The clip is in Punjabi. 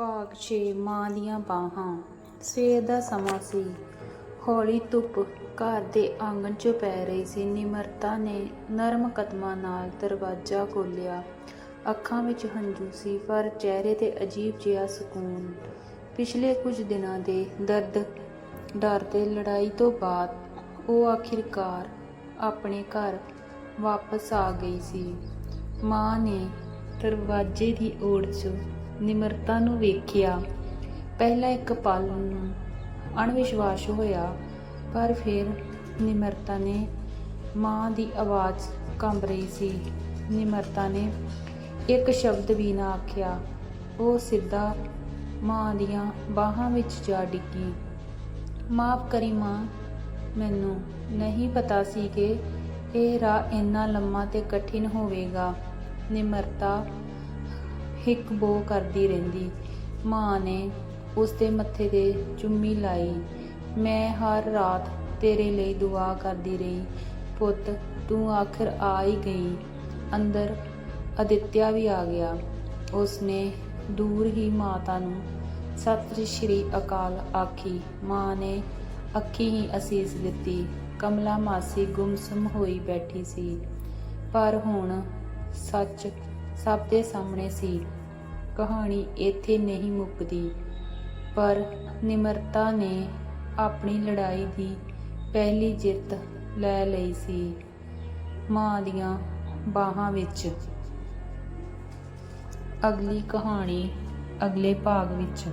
ਭਾਗ 6 ਮਾਂ ਦੀਆਂ ਬਾਹਾਂ। ਸਵੇਰ ਦਾ ਸਮਾਂ ਸੀ। ਹੌਲੀ ਧੁੱਪ ਘਰ ਦੇ ਆਂਗਣ 'ਚ ਪੈ ਰਹੀ ਸੀ। ਨਿਮਰਤਾ ਨੇ ਨਰਮ ਕਦਮਾਂ ਨਾਲ ਦਰਵਾਜ਼ਾ ਖੋਲ੍ਹਿਆ। ਅੱਖਾਂ ਵਿੱਚ ਹੰਝੂ ਸੀ, ਪਰ ਚਿਹਰੇ ਤੇ ਅਜੀਬ ਜਿਹਾ ਸਕੂਨ। ਪਿਛਲੇ ਕੁਝ ਦਿਨਾਂ ਦੇ ਦਰਦ, ਡਰ ਤੇ ਲੜਾਈ ਤੋਂ ਬਾਅਦ ਉਹ ਆਖਿਰਕਾਰ ਆਪਣੇ ਘਰ ਵਾਪਸ ਆ ਗਈ ਸੀ। ਮਾਂ ਨੇ ਦਰਵਾਜ਼ੇ ਦੀ ਓੜ 'ਚ ਨਿਮਰਤਾ ਨੂੰ ਵੇਖਿਆ। ਪਹਿਲਾਂ ਇੱਕ ਪਲ ਨੂੰ ਅਣਵਿਸ਼ਵਾਸ ਹੋਇਆ, ਪਰ ਫਿਰ ਨਿਮਰਤਾ ਨੇ ਮਾਂ ਦੀ ਆਵਾਜ਼ ਕੰਬ ਰਹੀ ਸੀ। ਨਿਮਰਤਾ ਨੇ ਇੱਕ ਸ਼ਬਦ ਵੀ ਨਾ ਆਖਿਆ। ਉਹ ਸਿੱਧਾ ਮਾਂ ਦੀਆਂ ਬਾਹਾਂ ਵਿੱਚ ਜਾ ਡਿੱਗੀ। ਮਾਫ ਕਰੀ ਮਾਂ, ਮੈਨੂੰ ਨਹੀਂ ਪਤਾ ਸੀ ਕਿ ਇਹ ਰਾਹ ਇੰਨਾ ਲੰਮਾ ਤੇ ਕਠਿਨ ਹੋਵੇਗਾ। ਨਿਮਰਤਾ ਹਿੱਕ ਬੋ ਕਰਦੀ ਰਹਿੰਦੀ। ਮਾਂ ਨੇ ਉਸ ਦੇ ਮੱਥੇ ਤੇ ਚੁੰਮੀ ਲਾਈ। ਮੈਂ ਹਰ ਰਾਤ ਤੇਰੇ ਲਈ ਦੁਆ ਕਰਦੀ ਰਹੀ। ਪੁੱਤ, ਤੂੰ ਆਖਰ ਆ ਹੀ ਗਈ। ਅੰਦਰ ਅਦਿੱਤਿਆ ਵੀ ਆ ਗਿਆ। ਉਸ ਨੇ ਦੂਰ ਹੀ ਮਾਤਾ ਨੂੰ ਸਤਿ ਸ਼੍ਰੀ ਅਕਾਲ ਆਖੀ। ਮਾਂ ਨੇ ਅੱਖੀ ਹੀ ਅਸੀਸ ਦਿੱਤੀ। ਕਮਲਾ ਮਾਸੀ ਗੁੰਮਸੁੰਮ ਹੋਈ ਬੈਠੀ ਸੀ। ਪਰ ਹੁਣ ਸੱਚ ਸਭ ਦੇ ਸਾਹਮਣੇ ਸੀ। ਕਹਾਣੀ ਇੱਥੇ ਨਹੀਂ ਮੁੱਕਦੀ। ਪਰ ਨਿਮਰਤਾ ਨੇ ਆਪਣੀ ਲੜਾਈ ਦੀ ਪਹਿਲੀ ਜਿੱਤ ਲੈ ਲਈ ਸੀ ਮਾਂ ਦੀਆਂ ਬਾਹਾਂ ਵਿੱਚ। ਅਗਲੀ ਕਹਾਣੀ ਅਗਲੇ ਭਾਗ ਵਿੱਚ।